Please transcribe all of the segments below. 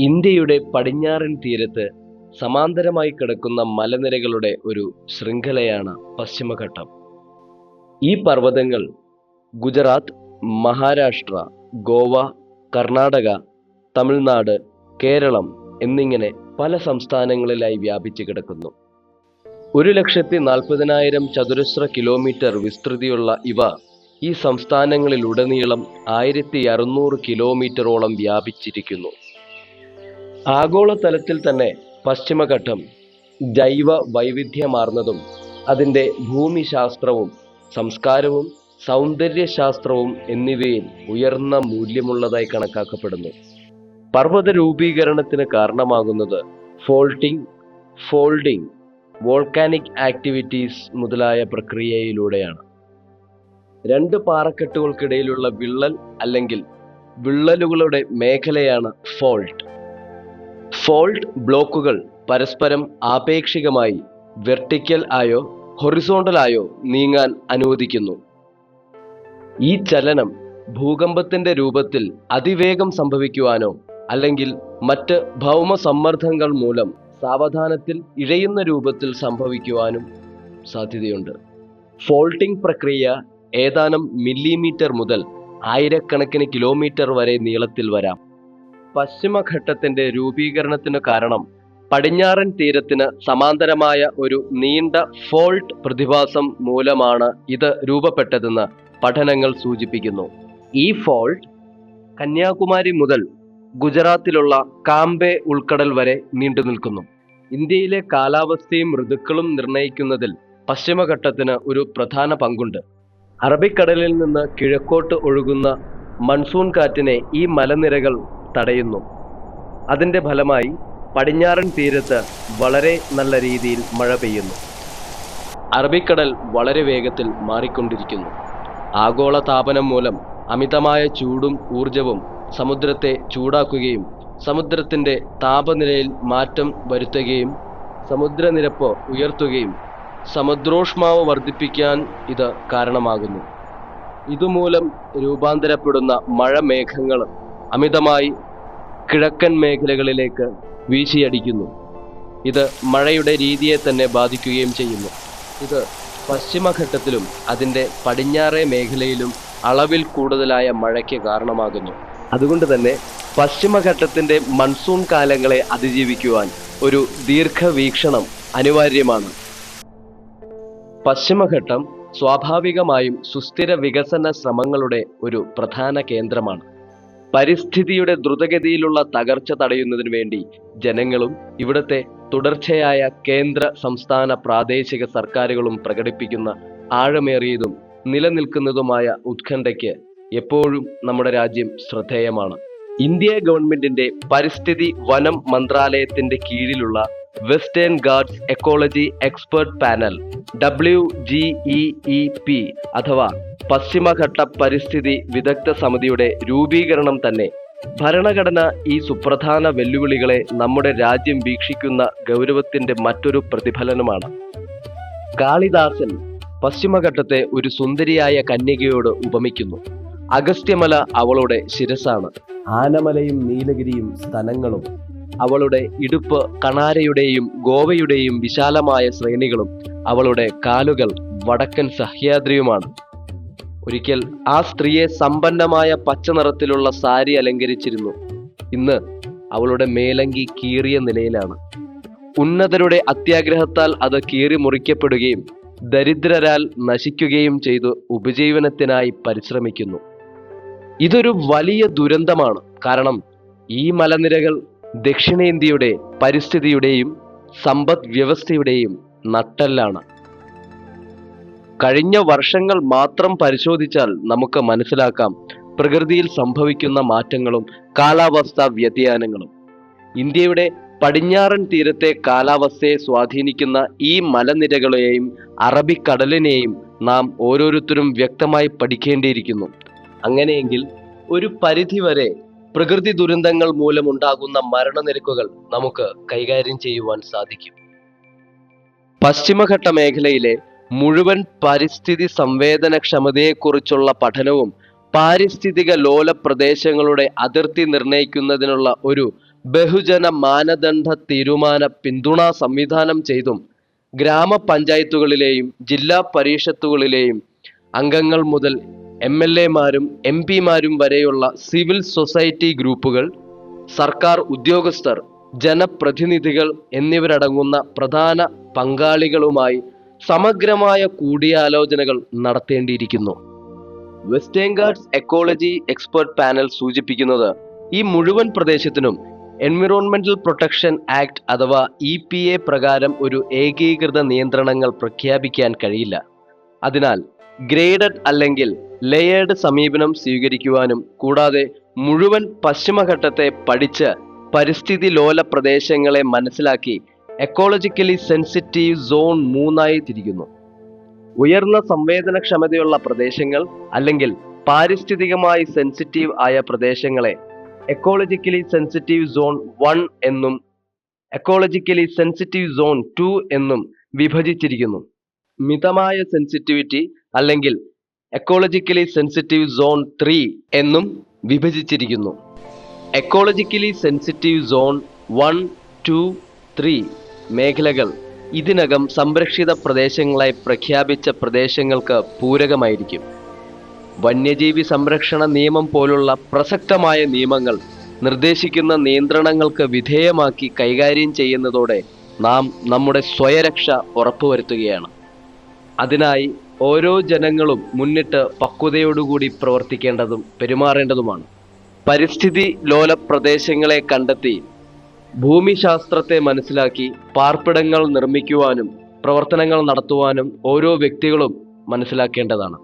ഇന്ത്യയുടെ പടിഞ്ഞാറൻ തീരത്ത് സമാന്തരമായി കിടക്കുന്ന മലനിരകളുടെ ഒരു ശൃംഖലയാണ് പശ്ചിമഘട്ടം. ഈ പർവതങ്ങൾ ഗുജറാത്ത് മഹാരാഷ്ട്ര ഗോവ കർണാടക തമിഴ്നാട് കേരളം എന്നിങ്ങനെ പല സംസ്ഥാനങ്ങളിലായി വ്യാപിച്ചു കിടക്കുന്നു. ഒരു ലക്ഷത്തി നാൽപ്പതിനായിരം ചതുരശ്ര കിലോമീറ്റർ വിസ്തൃതിയുള്ള ഇവ ഈ സംസ്ഥാനങ്ങളിലുടനീളം ആയിരത്തി അറുന്നൂറ് കിലോമീറ്ററോളം വ്യാപിച്ചിരിക്കുന്നു. ആഗോളതലത്തിൽ തന്നെ പശ്ചിമഘട്ടം ജൈവ വൈവിധ്യമാർന്നതും അതിന്റെ ഭൂമിശാസ്ത്രവും സംസ്കാരവും സൗന്ദര്യശാസ്ത്രവും എന്നിവയിൽ ഉയർന്ന മൂല്യമുള്ളതായി കണക്കാക്കപ്പെടുന്നു. പർവത രൂപീകരണത്തിന് കാരണമാകുന്നത് ഫോൾട്ടിംഗ് ഫോൾഡിംഗ് വോൾക്കാനിക് ആക്ടിവിറ്റീസ് മുതലായ പ്രക്രിയയിലൂടെയാണ്. രണ്ട് പാറക്കെട്ടുകൾക്കിടയിലുള്ള വിള്ളൽ അല്ലെങ്കിൽ വിള്ളലുകളുടെ മേഖലയാണ് ഫോൾട്ട്. ഫോൾട്ട് ബ്ലോക്കുകൾ പരസ്പരം ആപേക്ഷികമായി വെർട്ടിക്കൽ ആയോ ഹൊറിസോണ്ടൽ ആയോ നീങ്ങാൻ അനുവദിക്കുന്നു. ഈ ചലനം ഭൂകമ്പത്തിന്റെ രൂപത്തിൽ അതിവേഗം സംഭവിക്കുവാനോ അല്ലെങ്കിൽ മറ്റ് ഭൗമ സമ്മർദ്ദങ്ങൾ മൂലം സാവധാനത്തിൽ ഇഴയുന്ന രൂപത്തിൽ സംഭവിക്കുവാനും സാധ്യതയുണ്ട്. ഫോൾട്ടിംഗ് പ്രക്രിയ ഏതാനും മില്ലിമീറ്റർ മുതൽ ആയിരക്കണക്കിന് കിലോമീറ്റർ വരെ നീളത്തിൽ വരാം. പശ്ചിമഘട്ടത്തിന്റെ രൂപീകരണത്തിന് കാരണം പടിഞ്ഞാറൻ തീരത്തിന് സമാന്തരമായ ഒരു നീണ്ട ഫോൾട്ട് പ്രതിഭാസം മൂലമാണ് ഇത് രൂപപ്പെട്ടതെന്ന് പഠനങ്ങൾ സൂചിപ്പിക്കുന്നു. ഈ ഫോൾട്ട് കന്യാകുമാരി മുതൽ ഗുജറാത്തിലുള്ള കാംബെ ഉൾക്കടൽ വരെ നീണ്ടു നിൽക്കുന്നു. ഇന്ത്യയിലെ കാലാവസ്ഥയും ഋതുക്കളും നിർണയിക്കുന്നതിൽ പശ്ചിമഘട്ടത്തിന് ഒരു പ്രധാന പങ്കുണ്ട്. അറബിക്കടലിൽ നിന്ന് കിഴക്കോട്ട് ഒഴുകുന്ന മൺസൂൺ കാറ്റിനെ ഈ മലനിരകൾ തടയുന്നു. അതിന്റെ ഫലമായി പടിഞ്ഞാറൻ തീരത്ത് വളരെ നല്ല രീതിയിൽ മഴ പെയ്യുന്നു. അറബിക്കടൽ വളരെ വേഗത്തിൽ മാറിക്കൊണ്ടിരിക്കുന്നു. ആഗോള താപനം മൂലം അമിതമായ ചൂടും ഊർജവും സമുദ്രത്തെ ചൂടാക്കുകയും സമുദ്രത്തിന്റെ താപനിലയിൽ മാറ്റം വരുത്തുകയും സമുദ്രനിരപ്പ് ഉയർത്തുകയും സമുദ്രോഷ്മാവ് വർദ്ധിപ്പിക്കാൻ ഇത് കാരണമാകുന്നു. ഇതുമൂലം രൂപാന്തരപ്പെടുന്ന മഴമേഘങ്ങൾ അമിതമായി കിഴക്കൻ മേഖലകളിലേക്ക് വീശിയടിക്കുന്നു. ഇത് മഴയുടെ രീതിയെ തന്നെ ബാധിക്കുകയും ചെയ്യുന്നു. ഇത് പശ്ചിമഘട്ടത്തിലും അതിന്റെ പടിഞ്ഞാറേ മേഖലയിലും അളവിൽ കൂടുതലായ മഴയ്ക്ക് കാരണമാകുന്നു. അതുകൊണ്ട് തന്നെ പശ്ചിമഘട്ടത്തിന്റെ മൺസൂൺ കാലങ്ങളെ അതിജീവിക്കുവാൻ ഒരു ദീർഘവീക്ഷണം അനിവാര്യമാണ്. പശ്ചിമഘട്ടം സ്വാഭാവികമായും സുസ്ഥിര വികസന ശ്രമങ്ങളുടെ ഒരു പ്രധാന കേന്ദ്രമാണ്. പരിസ്ഥിതിയുടെ ദ്രുതഗതിയിലുള്ള തകർച്ച തടയുന്നതിനു വേണ്ടി ജനങ്ങളും ഇവിടുത്തെ തുടർച്ചയായ കേന്ദ്ര സംസ്ഥാന പ്രാദേശിക സർക്കാരുകളും പ്രകടിപ്പിക്കുന്ന ആഴമേറിയതും നിലനിൽക്കുന്നതുമായ ഉത്കണ്ഠയ്ക്ക് എപ്പോഴും നമ്മുടെ രാജ്യം ശ്രദ്ധേയമാണ്. ഇന്ത്യ ഗവൺമെന്റിന്റെ പരിസ്ഥിതി വനം മന്ത്രാലയത്തിന്റെ കീഴിലുള്ള Western Ghats ecology expert panel W G E P അഥവാ പശ്ചിമഘട്ട പരിസ്ഥിതി വിദഗ്ധ സമിതിയുടെ രൂപീകരണം തന്നെ. ഭരണഘടന ഈ സുപ്രധാന വെല്ലുവിളികളെ നമ്മുടെ രാജ്യം വീക്ഷിക്കുന്ന ഗൗരവത്തിന്റെ മറ്റൊരു പ്രതിഫലനമാണ്. കാളിദാസൻ പശ്ചിമഘട്ടത്തെ ഒരു സുന്ദരിയായ കന്യകയോട് ഉപമിക്കുന്നു. അഗസ്ത്യമല അവളുടെ ശിരസാണ് ആനമലയും നീലഗിരിയും സ്തനങ്ങളും അവളുടെ ഇടുപ്പ് കണാരയുടെയും ഗോവയുടെയും വിശാലമായ ശ്രേണികളും അവളുടെ കാലുകൾ വടക്കൻ സഹ്യാദ്രിയുമാണ്. ഒരിക്കൽ ആ സ്ത്രീയെ സമ്പന്നമായ പച്ച നിറത്തിലുള്ള സാരി അലങ്കരിച്ചിരുന്നു. ഇന്ന് അവളുടെ മേലങ്കി കീറിയ നിലയിലാണ്. ഉന്നതരുടെ അത്യാഗ്രഹത്താൽ അത് കീറി മുറിക്കപ്പെടുകയും ദരിദ്രരാൽ നശിക്കുകയും ചെയ്തു ഉപജീവനത്തിനായി പരിശ്രമിക്കുന്നു. ഇതൊരു വലിയ ദുരന്തമാണ്. കാരണം ഈ മലനിരകൾ ദക്ഷിണേന്ത്യയുടെ പരിസ്ഥിതിയുടെയും സമ്പദ് വ്യവസ്ഥയുടെയും നട്ടെല്ലാണ്. കഴിഞ്ഞ വർഷങ്ങൾ മാത്രം പരിശോധിച്ചാൽ നമുക്ക് മനസ്സിലാക്കാം പ്രകൃതിയിൽ സംഭവിക്കുന്ന മാറ്റങ്ങളും കാലാവസ്ഥാ വ്യതിയാനങ്ങളും. ഇന്ത്യയുടെ പടിഞ്ഞാറൻ തീരത്തെ കാലാവസ്ഥയെ സ്വാധീനിക്കുന്ന ഈ മലനിരകളെയും അറബിക്കടലിനെയും നാം ഓരോരുത്തരും വ്യക്തമായി പഠിക്കേണ്ടിയിരിക്കുന്നു. അങ്ങനെയെങ്കിൽ ഒരു പരിധിവരെ പ്രകൃതി ദുരന്തങ്ങൾ മൂലമുണ്ടാകുന്ന മരണനിരക്കുകൾ നമുക്ക് കൈകാര്യം ചെയ്യുവാൻ സാധിക്കും. പശ്ചിമഘട്ട മേഖലയിലെ മുഴുവൻ പരിസ്ഥിതി സംവേദനക്ഷമതയെക്കുറിച്ചുള്ള പഠനവും പാരിസ്ഥിതിക ലോല പ്രദേശങ്ങളുടെ അതിർത്തി നിർണയിക്കുന്നതിനുള്ള ഒരു ബഹുജന മാനദണ്ഡ തീരുമാന പിന്തുണാ സംവിധാനം ചെയ്തും ഗ്രാമപഞ്ചായത്തുകളിലെയും ജില്ലാ പരിഷത്തുകളിലെയും അംഗങ്ങൾ മുതൽ എം എൽ എമാരും എം പിമാരും വരെയുള്ള സിവിൽ സൊസൈറ്റി ഗ്രൂപ്പുകൾ സർക്കാർ ഉദ്യോഗസ്ഥർ ജനപ്രതിനിധികൾ എന്നിവരടങ്ങുന്ന പ്രധാന പങ്കാളികളുമായി സമഗ്രമായ കൂടിയാലോചനകൾ നടത്തേണ്ടിയിരിക്കുന്നു. Western Ghats ecology expert panel സൂചിപ്പിക്കുന്നത് ഈ മുഴുവൻ പ്രദേശത്തിനും എൻവിറോൺമെന്റൽ പ്രൊട്ടക്ഷൻ ആക്ട് അഥവാ ഇ പി എ പ്രകാരം ഒരു ഏകീകൃത നിയന്ത്രണങ്ങൾ പ്രഖ്യാപിക്കാൻ കഴിയില്ല. അതിനാൽ ഗ്രേഡഡ് അല്ലെങ്കിൽ ലെയേർഡ് സമീപനം സ്വീകരിക്കുവാനും കൂടാതെ മുഴുവൻ പശ്ചിമഘട്ടത്തെ പഠിച്ച് പരിസ്ഥിതി ലോല പ്രദേശങ്ങളെ മനസ്സിലാക്കി എക്കോളജിക്കലി സെൻസിറ്റീവ് സോൺ മൂന്നായി തിരിക്കുന്നു. ഉയർന്ന സംവേദനക്ഷമതയുള്ള പ്രദേശങ്ങൾ അല്ലെങ്കിൽ പാരിസ്ഥിതികമായി സെൻസിറ്റീവ് ആയ പ്രദേശങ്ങളെ എക്കോളജിക്കലി സെൻസിറ്റീവ് സോൺ വൺ എന്നും എക്കോളജിക്കലി സെൻസിറ്റീവ് സോൺ ടു എന്നും വിഭജിച്ചിരിക്കുന്നു. മിതമായ സെൻസിറ്റിവിറ്റി അല്ലെങ്കിൽ എക്കോളജിക്കലി സെൻസിറ്റീവ് സോൺ ത്രീ എന്നും വിഭജിച്ചിരിക്കുന്നു. Ecologically sensitive zone one two three മേഖലകൾ ഇതിനകം സംരക്ഷിത പ്രദേശങ്ങളായി പ്രഖ്യാപിച്ച പ്രദേശങ്ങൾക്ക് പൂരകമായിരിക്കും. വന്യജീവി സംരക്ഷണ നിയമം പോലുള്ള പ്രസക്തമായ നിയമങ്ങൾ നിർദ്ദേശിക്കുന്ന നിയന്ത്രണങ്ങൾക്ക് വിധേയമാക്കി കൈകാര്യം ചെയ്യുന്നതോടെ നാം നമ്മുടെ സ്വയരക്ഷ ഉറപ്പുവരുത്തുകയാണ്. അതിനായി ഓരോ ജനങ്ങളും മുന്നിട്ട് പക്വതയോടുകൂടി പ്രവർത്തിക്കേണ്ടതും പെരുമാറേണ്ടതുമാണ്. പരിസ്ഥിതി ലോല പ്രദേശങ്ങളെ കണ്ടെത്തി ഭൂമിശാസ്ത്രത്തെ മനസ്സിലാക്കി പാർപ്പിടങ്ങൾ നിർമ്മിക്കുവാനും പ്രവർത്തനങ്ങൾ നടത്തുവാനും ഓരോ വ്യക്തികളും മനസ്സിലാക്കേണ്ടതാണ്.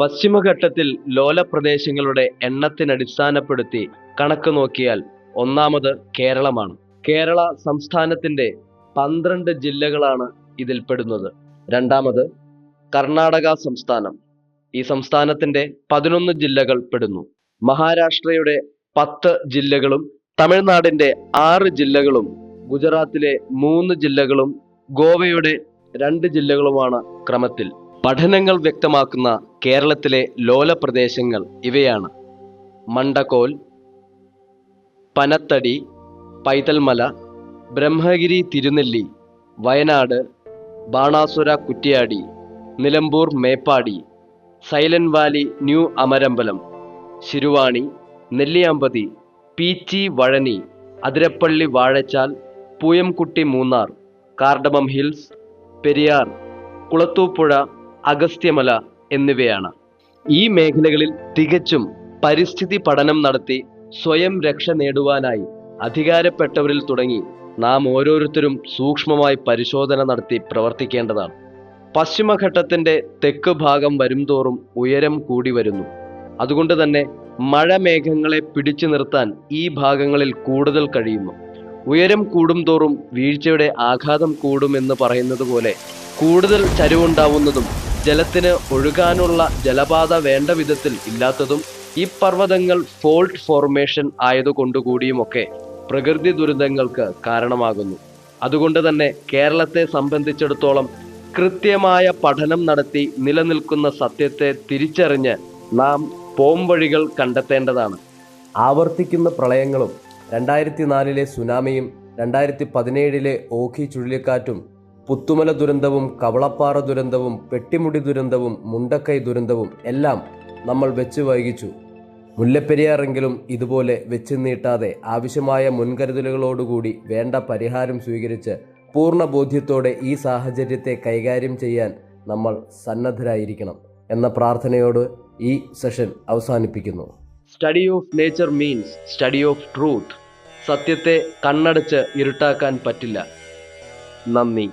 പശ്ചിമഘട്ടത്തിൽ ലോല പ്രദേശങ്ങളുടെ എണ്ണത്തിനടിസ്ഥാനപ്പെടുത്തി കണക്ക് നോക്കിയാൽ ഒന്നാമത് കേരളമാണ്. കേരള സംസ്ഥാനത്തിന്റെ പന്ത്രണ്ട് ജില്ലകളാണ് ഇതിൽപ്പെടുന്നത്. രണ്ടാമത് കർണാടക സംസ്ഥാനം. ഈ സംസ്ഥാനത്തിന്റെ പതിനൊന്ന് ജില്ലകൾ പെടുന്നു. മഹാരാഷ്ട്രയുടെ പത്ത് ജില്ലകളും തമിഴ്നാടിന്റെ ആറ് ജില്ലകളും ഗുജറാത്തിലെ മൂന്ന് ജില്ലകളും ഗോവയുടെ രണ്ട് ജില്ലകളുമാണ് ക്രമത്തിൽ. പഠനങ്ങൾ വ്യക്തമാക്കുന്ന കേരളത്തിലെ ലോല പ്രദേശങ്ങൾ ഇവയാണ്. Mandakkol Panathady Paithalmala Brahmagiri Thirunelli Wayanad Banasura Kuttiady Nilambur Meppadi Silent Valley New Amarambalam Siruvani Nelliyampathy Peechi Vazhani Athirappilly Vazhachal Pooyamkutty Munnar Cardamom Hills Periyar Kulathupuzha Agasthyamala എന്നിവയാണ്. ഈ മേഖലകളിൽ തികച്ചും പരിസ്ഥിതി പഠനം നടത്തി സ്വയം രക്ഷ നേടുവാനായി അധികാരപ്പെട്ടവരിൽ തുടങ്ങി നാം ഓരോരുത്തരും സൂക്ഷ്മമായി പരിശോധന നടത്തി പ്രവർത്തിക്കേണ്ടതാണ്. പശ്ചിമഘട്ടത്തിന്റെ തെക്ക് ഭാഗം വരുംതോറും ഉയരം കൂടി വരുന്നു. അതുകൊണ്ട് തന്നെ മഴമേഘങ്ങളെ പിടിച്ചു നിർത്താൻ ഈ ഭാഗങ്ങളിൽ കൂടുതൽ കഴിയുന്നു. ഉയരം കൂടുംതോറും വീഴ്ചയുടെ ആഘാതം കൂടുമെന്ന് പറയുന്നത് പോലെ കൂടുതൽ ചരിവുണ്ടാവുന്നതും ജലത്തിന് ഒഴുകാനുള്ള ജലപാത വേണ്ട വിധത്തിൽ ഇല്ലാത്തതും ഈ പർവതങ്ങൾ ഫോൾട്ട് ഫോർമേഷൻ ആയതുകൊണ്ടുകൂടിയുമൊക്കെ പ്രകൃതി ദുരന്തങ്ങൾക്ക് കാരണമാകുന്നു. അതുകൊണ്ട് തന്നെ കേരളത്തെ സംബന്ധിച്ചിടത്തോളം കൃത്യമായ പഠനം നടത്തി നിലനിൽക്കുന്ന സത്യത്തെ തിരിച്ചറിഞ്ഞ് നാം പോംവഴികൾ കണ്ടെത്തേണ്ടതാണ്. ആവർത്തിക്കുന്ന പ്രളയങ്ങളും രണ്ടായിരത്തി നാലിലെ സുനാമിയും രണ്ടായിരത്തി പതിനേഴിലെ ഓഖി ചുഴലിക്കാറ്റും പുത്തുമല ദുരന്തവും കവളപ്പാറ ദുരന്തവും പെട്ടിമുടി ദുരന്തവും മുണ്ടക്കൈ ദുരന്തവും എല്ലാം നമ്മൾ വെച്ച് വൈകിച്ചു. മുല്ലപ്പെരിയാറെങ്കിലും ഇതുപോലെ വെച്ച് നീട്ടാതെ ആവശ്യമായ മുൻകരുതലുകളോടുകൂടി വേണ്ട പരിഹാരം സ്വീകരിച്ച് പൂർണ ബോധ്യത്തോടെ ഈ സാഹചര്യത്തെ കൈകാര്യം ചെയ്യാൻ നമ്മൾ സന്നദ്ധരായിരിക്കണം എന്ന പ്രാർത്ഥനയോട് ഈ സെഷൻ അവസാനിപ്പിക്കുന്നു. Study of nature means study of truth സത്യത്തെ കണ്ണടച്ച് ഇരുട്ടാക്കാൻ പറ്റില്ല. നന്ദി.